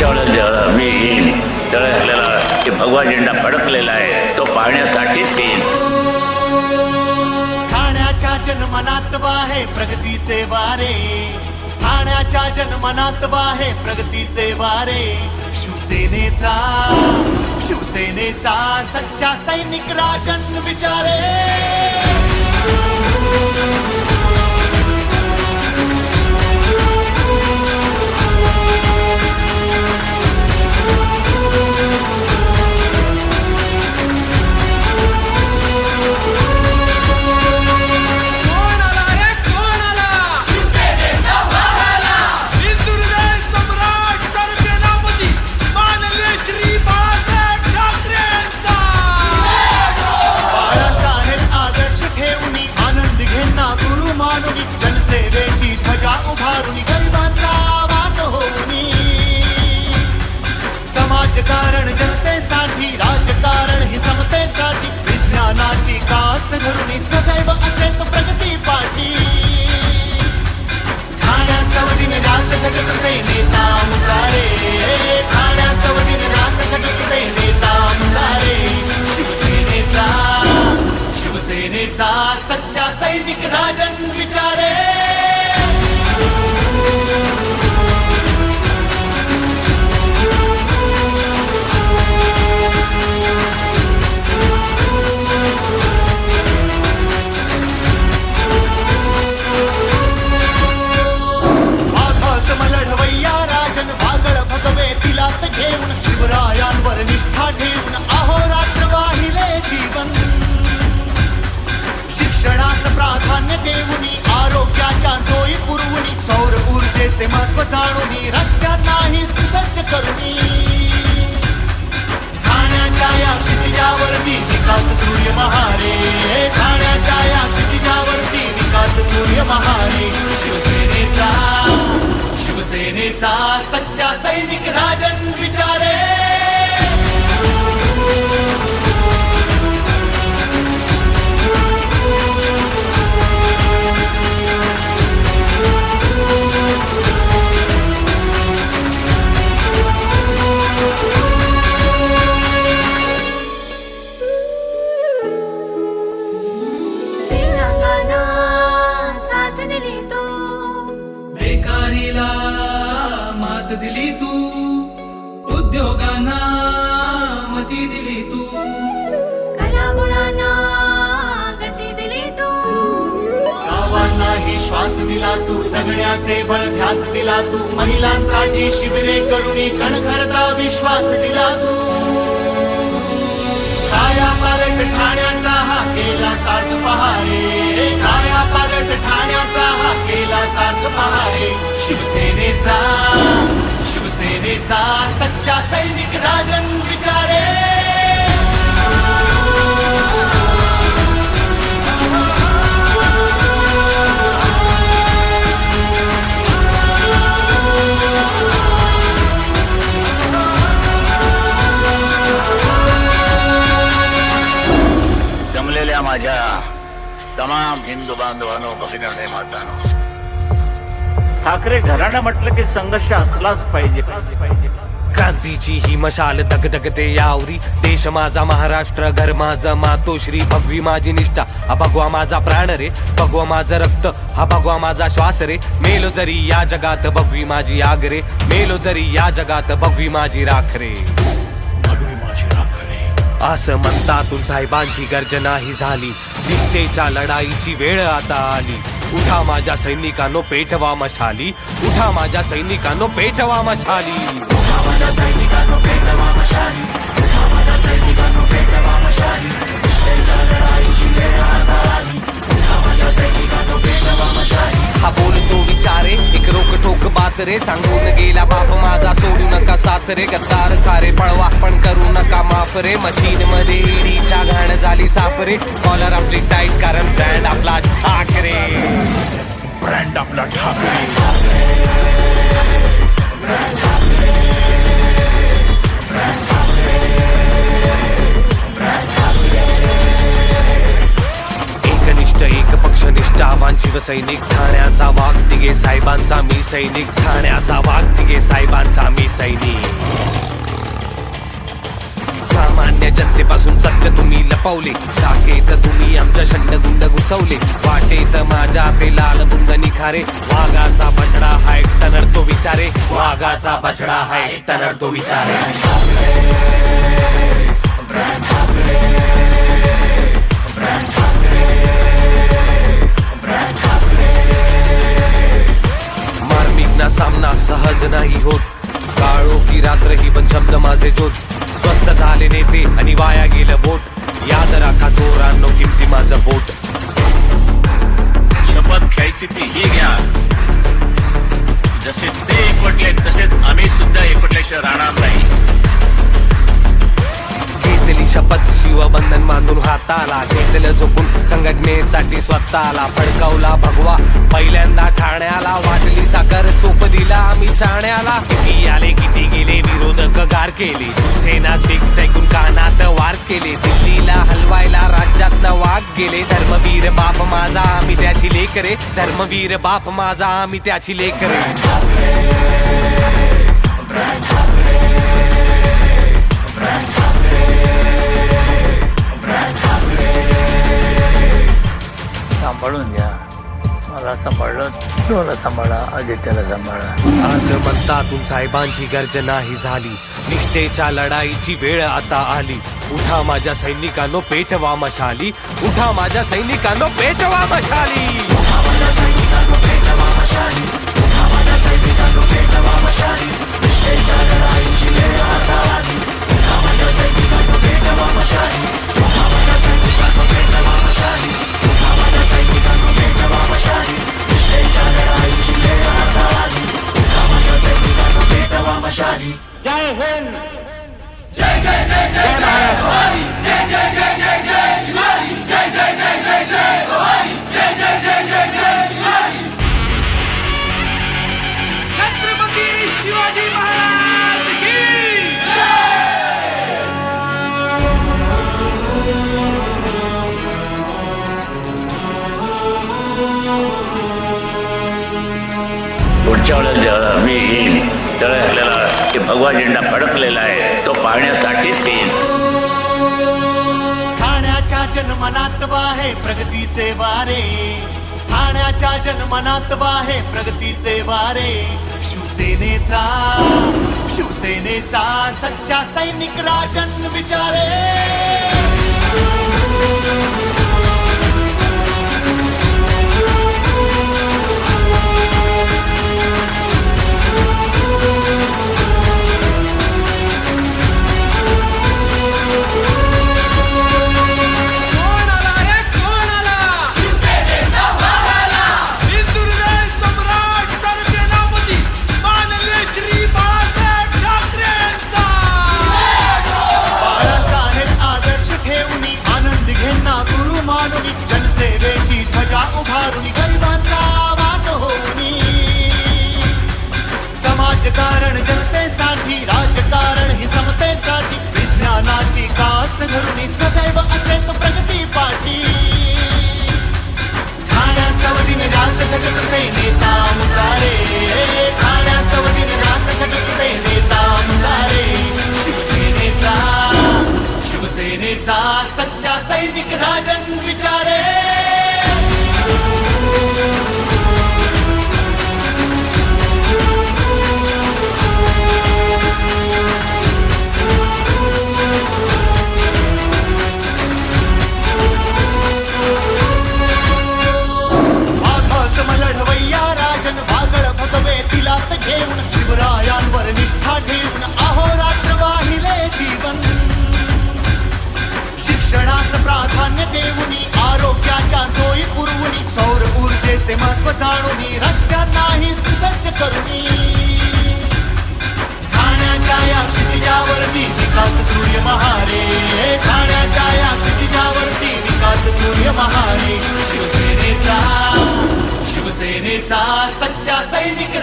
पुढच्या जेव्हा मी येईन त्यावेळेला आपल्याला की भगवा झेंडा फडकलेला आहे तो पाहण्यासाठीच येईन ठाण्याच्या जनमनात वाहे प्रगतीचे वारे. ठाण्याच्या जनमनात वाहे प्रगतीचे वारे. शिवसेनेचा शिवसेनेचा सच्चा सैनिक राजन विचारे सूर्य शिवसेनेचा शिवसेनेचा सच्चा सैनिक राजन विचारे. गावांनाही श्वास दिला तू जगण्याचे बळ ध्यास दिला तू महिलांसाठी शिबिरे करुणी कणखरता विश्वास दिला तू. काया पालट ठाण्याचा हा केला सार्थ पहारे काया पालट ठाण्याचा हा केला सार्थ पहारे. शिवसेनेचा शिवसेनेचा सच्चा सैनिक राजन विचारे. माझ्या तमाम हिंदू बांधवांनो भगिनी मातानो. ठाकरे घराणं म्हटलं की संघर्ष असलाच पाहिजे. क्रांतीची ही मशाल दगदगते यावरी. देश माझा महाराष्ट्र घर माझं मातोश्री. भगवी माझी निष्ठा हा भगवा माझा प्राण रे. भगवा माझं रक्त हा भगवा माझा श्वास रे. मेलो जरी या जगात भगवी माझी आग रे. मेलो जरी या जगात भगवी माझी राख रे. असं म्हणतातून साहेबांची गर्जना ही झाली. निष्ठेच्या लढाईची वेळ आता आली. उठा माझ्या सैनिकांनो पेटवा मशाली. उठा माझ्या सैनिकांनो पेटवा मशाली. उठा माझ्या सैनिकांनो पेटवा मशाली. उठा माझ्या सैनिकांनो पेटवा मशाली. लढाईची वेळ आता आली. उठा माझ्या हा बोलतो विचारे एक रोक ठोक बात रे सांगून गेला बाप माझा सोडू नका साथ रे गद्दार सारे पळवा पण करू नका माफ रे मशीन मध्ये ईडीच्या घाण झाली साफ रे कॉलर आपली टाईट कारण ब्रँड आपला ठाकरे ब्रँड आपला ठाकरे एकनिष्ठ एक सैनिक शिवसैनिक ठाण्याचा वाघ. तिघे साहेबांचा मी सैनिक. ठाण्याचा वाघ. तिघे साहेबांचा मी सैनिक. सामान्य जनतेपासून सत्य तुम्ही लपवले. शाखेत तुम्ही आमच्या शंड गुंड घुसवले वाटेत माझ्या ते लाल बुंद निखारे. वाघाचा बछडा हाय टनर तो विचारे. वाघाचा बछडा हाय टनर तो विचारे. मार्मिक ना सामना सहज नाही होत. काळो की रात्र ही पण शब्द माझे जोत. स्वस्त झाले नेते आणि वाया गेलं बोट. याद राखा चोरांनो किमती माझं बोट. शपथ घ्यायची ती ही घ्या. जसे ते एकवटले तसेच आम्ही सुद्धा एकवटल्याशिवाय राहणार नाही. घेतलेली शपथ. शिवबंधन बांधून हाताला घेतलं झोपून संघटनेसाठी स्वतःला फडकावला भगवा. पहिल्यांदा ठाण्याला वाटली साखर चोप दिला आम्ही शाण्याला. किती आले किती गेले विरोधक गार केले. शिवसेना फिक्स ऐकून कानात वार केले. दिल्लीला हलवायला राज्यात वाघ गेले. धर्मवीर बाप माझा आम्ही त्याची लेकरे. धर्मवीर बाप माझा आम्ही त्याची लेकरे. सांभाळून घ्या. मला सांभाळलं तुला सांभाळा आदित्याला सांभाळा. असं म्हणतातून साहेबांची गर्जना ही झाली. निष्ठेच्या लढाईची वेळ आता आली. उठा माझ्या सैनिकांनो पेटवा मशाली. उठा माझ्या सैनिकांनो पेटवा मशाली. छत्रपती शिवसेनेचा सच्चा सैनिक राजन विचारे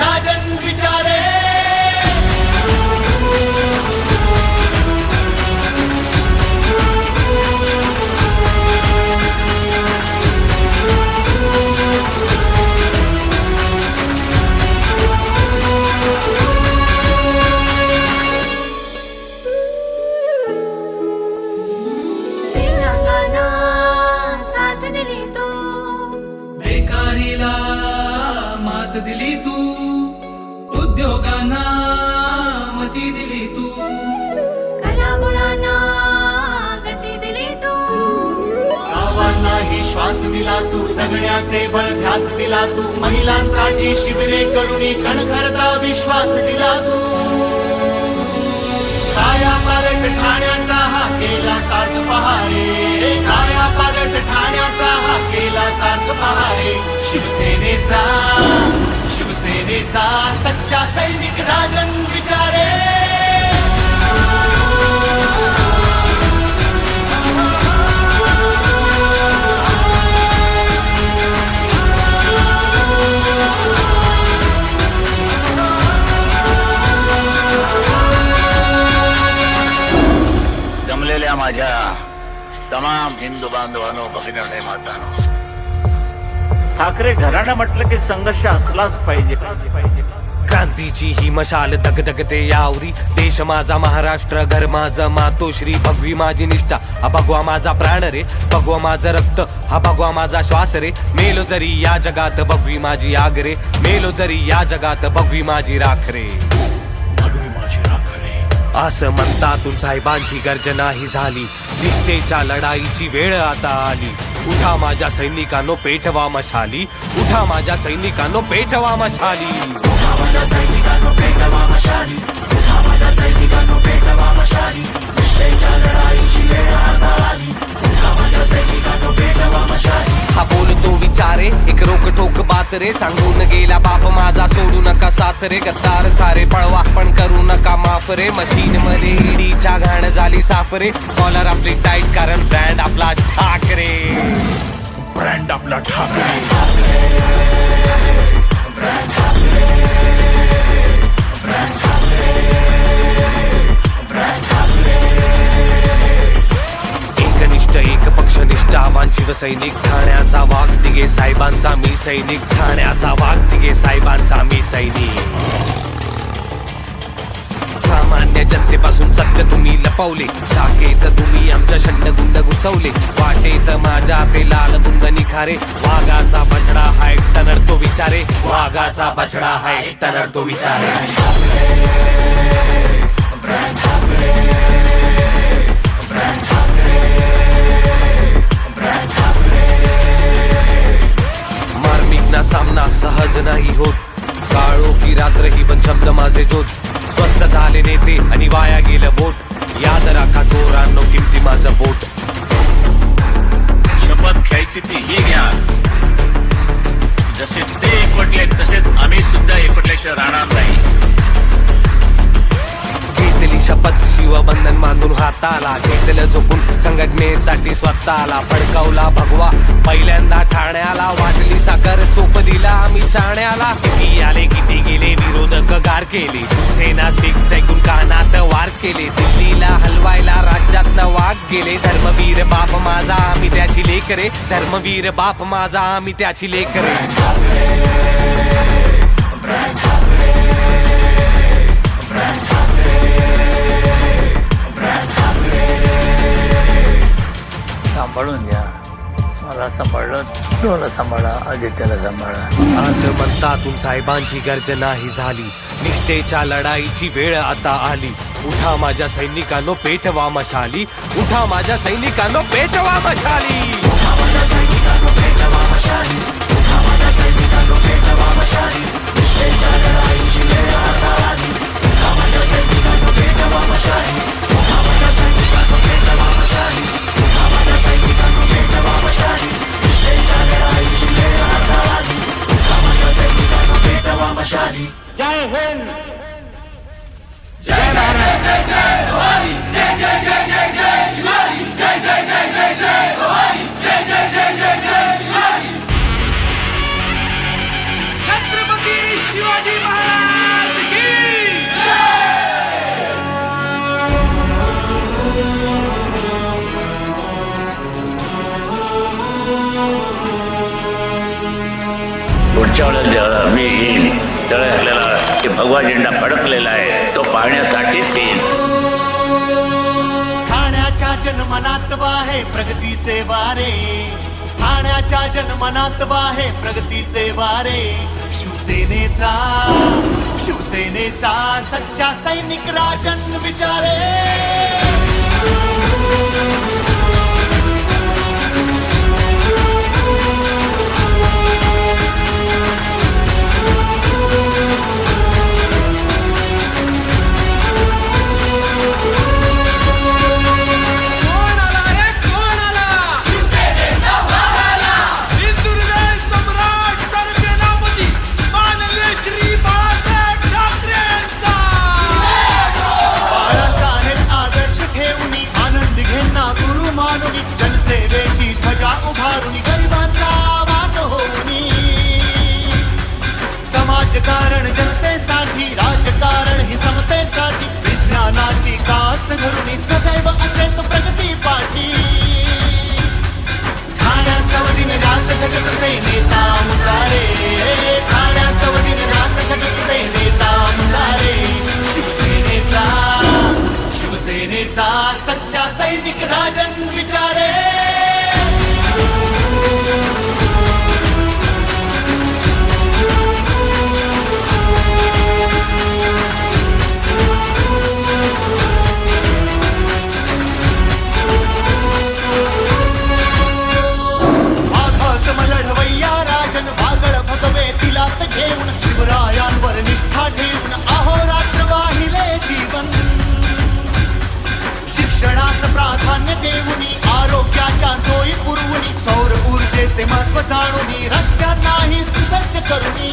सैनिक सार्थ पहारे शिवसेनेचा शिवसेनेचा सच्चा सैनिक राजन विचारे. जमलेल्या माझ्या तमाम हिंदू बांधवांनो भगिनी मातानो ठाकरे घराणं म्हटलं की संघर्ष असलाच पाहिजे. क्रांतीची ही मशाल दगदगते यावरी. देश माझा महाराष्ट्र घर माझं मातोश्री. भगवी माझी निष्ठा हा भगवा माझा प्राण रे. भगवा माझं रक्त हा भगवा माझा श्वास रे. मेलो जरी या जगात भगवी माझी आग रे. मेलो जरी या जगात भगवी माझी राख रे. असं म्हणतातून साहेबांची गर्जना ही झाली. निश्चयच्या लढाईची वेळ आता आली. उठा माझ्या सैनिकांनो पेटवा मशाली उठा माझ्या सैनिकांनो पेटवा मशाली हा बोलतो विचारे एक रोक ठोक बात रे. सांगून गेला बाप माझा सोडू नका साथ रे. गद्दार सारे पळवा पण करू नका. माफ रे मशीन मध्ये ईडीच्या घाण झाली साफ रे कॉलर आपली टाईट कारण ब्रँड आपला ठाकरे. ब्रँड आपला ठाकरे. पक्षनिष्ठावान शिवसैनिक. ठाण्याचा वाघ दिगे साहेबांचा मी सैनिक. ठाण्याचा वाघ दिगे साहेबांचा मी सैनिक. सामान्य जनतेपासून सत्य तुम्ही लपवले. शाखेत तुम्ही आमच्या शंडगुंड घुसवले वाटेत माझ्या ते लाल बुंग निखारे. वाघाचा बछडा हाय तनर तो विचारे. वाघाचा बछडा हाय तनर तो विचारे. मार्मिकना सामना सहज नाही होत. काळो की रात्र ही पण शब्द माझे जोत. स्वस्त झाले नेते आणि वाया गेलं बोट याद राखा चोरांनो किमती माझं बोट. शपथ घ्यायची ती ही घ्या. जसे ते एकवटले तसेच आम्ही सुद्धा एकवटल्याशिवाय राहणार नाही. घेतली शपथ शिवबंधन बांधून हाताला. घेतलं झोपून संघटनेसाठी स्वतःला फडकावला भगवा. पहिल्यांदा ठाण्याला वाटली साखर चोप. केले. शिवसेना स्पीक्स ऐकून कानात वार केले. दिल्लीला हलवायला राज्यात वाघ गेले. धर्मवीर बाप माझा आम्ही त्याची लेकरे धर्मवीर बाप माझा आम्ही त्याची लेकरे सांभाळून घ्या. मला सांभाळलं डोला सांभाळा आदित्याला सांभाळा. असं म्हणतातून साहेबांची गर्जना ही झाली. निष्ठेच्या लढाईची वेळ आता आली. उठा माझ्या सैनिकांनो पेटवा मशाली. उठा माझ्या सैनिकांनो पेटवा मशाली. पुढच्या वेळेला जेव्हा मी येईन त्यावेळेला आपल्याला ते भगवा झेंडा फडकलेला आहे तो पाहण्यासाठीच येईल ठाण्याच्या जनमनात वाहे प्रगतीचे वारे. ठाण्याच्या जनमनात वाहे प्रगतीचे वारे. शिवसेनेचा शिवसेनेचा सच्चा सैनिक राजन विचारे सच्चा सैनिक राजन सौर महत्त्व जाणून रस्त्यांनाही सुसज्ज करुनी.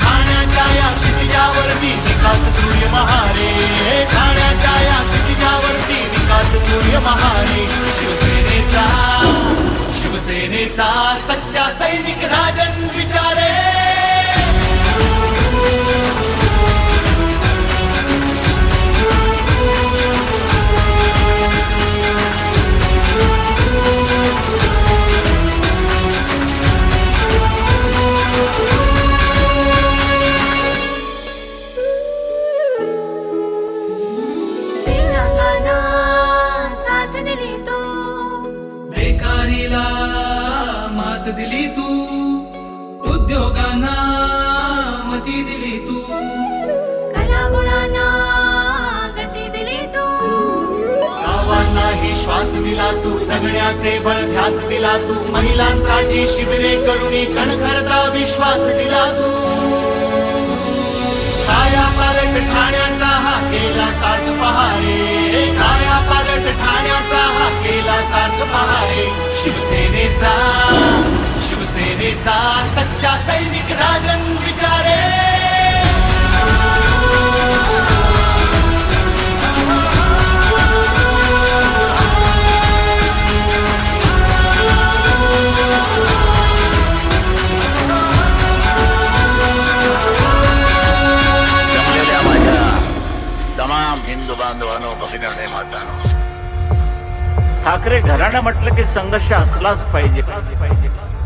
ठाण्याच्या या क्षितिजावरती विकास सूर्य महारे. ठाण्याच्या या क्षितिजावरती विकास सूर्य महारे. शिवसेनेचा शिवसेनेचा सच्चा सैनिक राजन विचारे. मात दिली तू उद्योगांना मती दिली तू. कलागुणांना गती दिली तू. गावांनाही श्वास दिला तू जगण्याचे बळ ध्यास दिला तू महिलांसाठी शिबिरे करुणी कणखरता विश्वास दिला तू. काया पालट ठाण्याचा हा केला सार्थ पहारे. काया ठाण्याचा हा केला सार्थ पहारे शिवसेनेचा शिवसेनेचा सच्चा सैनिक राजन विचारे. ठाकरे घराणं म्हटलं की संघर्ष असलाच पाहिजे.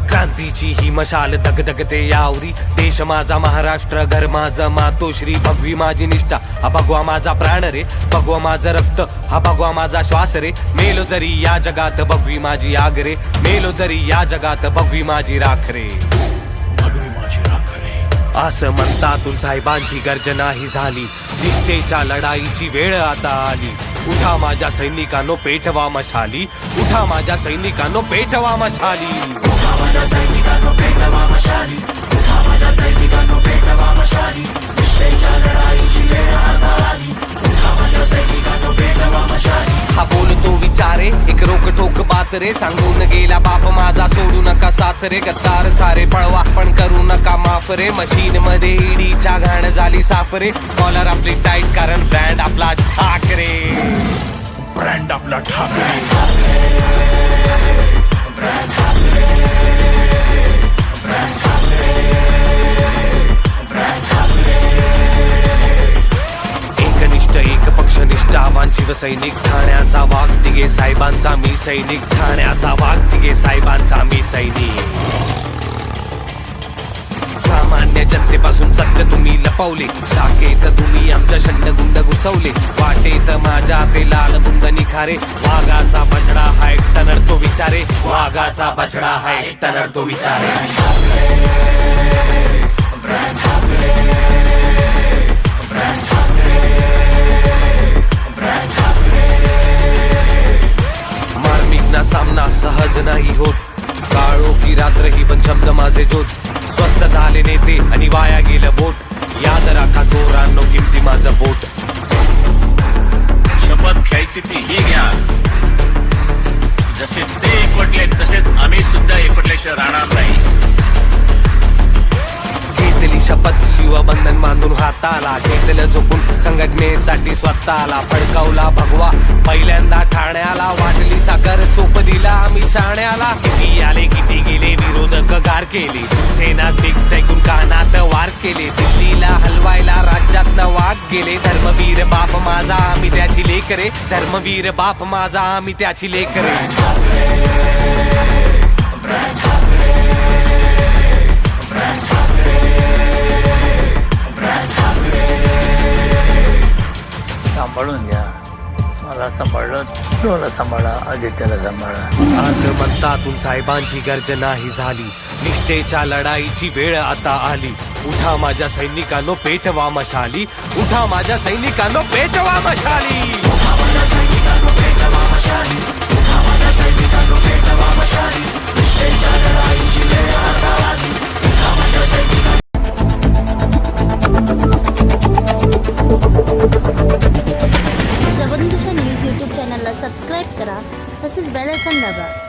क्रांतीची ही मशाल दगदगते यावरी. देश माझा महाराष्ट्र घर माझं मातोश्री. भगवी माझी निष्ठा हा भगवा माझा प्राण रे. भगवा माझं रक्त हा भगवा माझा श्वास रे. मेलो जरी या जगात भगवी माझी आग रे. मेलो जरी या जगात भगवी माझी राख रे. असं म्हणतातून साहेबांची गर्जना ही झाली. निष्ठेच्या लढाईची वेळ आता आली. उठा माझ्या सैनिकांनो पेटवा मशाली उठा माझ्या सैनिकांनो पेटवा मशाली हा बोलतो विचारे एक रोक ठोक बात रे. सांगून गेला बाप माझा सोडू नका साथ रे. गद्दार सारे पळवा पण करू नका माफ रे. मशीन मध्ये ईडीच्या घाण झाली साफ रे. कॉलर आपली टाईट कारण ब्रँड आपला ठाकरे ब्रँड आपला ठाकरे एकनिष्ठ शिवसैनिक ठाण्याचा वाघ तिघे साहेबांचा मी सैनिक. ठाण्याचा वाघ तिघे साहेबांचा मी सैनिक. सामान्य जनतेपासून सत्य तुम्ही लपवले. शाखेत तुम्ही आमच्या शंडगुंड घुसवले. वाटेत माझ्या ते लाल बुंद निखारे. वाघाचा बछडा हा एकटा नडतो विचारे. वाघाचा बछडा हा एकटा नडतो विचारे. मार्मिक ना सामना सहज नाही होत. काळो की रात्र ही पण शब्द माझे जोत. स्वस्त झाले नेते आणि वाया गेलं बोट. युवा बंधन बांधून हाताला घेतलं झोपून संघटनेसाठी स्वतःला फडकावला भगवा. पहिल्यांदा ठाण्याला वाटली साखर चोप दिला आम्ही शाण्याला. किती आले किती गेले विरोधक गार केले. शिवसेना स्पीक ऐकून कानात वार केले. दिल्लीला हलवायला राज्यात वाघ गेले. धर्मवीर बाप माझा आम्ही त्याची लेकरे. धर्मवीर बाप माझा आम्ही त्याची लेकरे. सांभाळून घ्या. मला सांभाळलं तुम्हाला सांभाळा आदित्याला सांभाळा. असं म्हणतातून साहेबांची गर्जना ही झाली. निष्ठेच्या लढाईची वेळ आता आली. उठा माझ्या सैनिकांनो पेटवा मशाली उठा माझ्या सैनिकांनो पेटवा मशाली माझ्या सैनिकांनो माझ्या लढाईची सबस्क्राईब करा तसेच बेलायकन दाबा.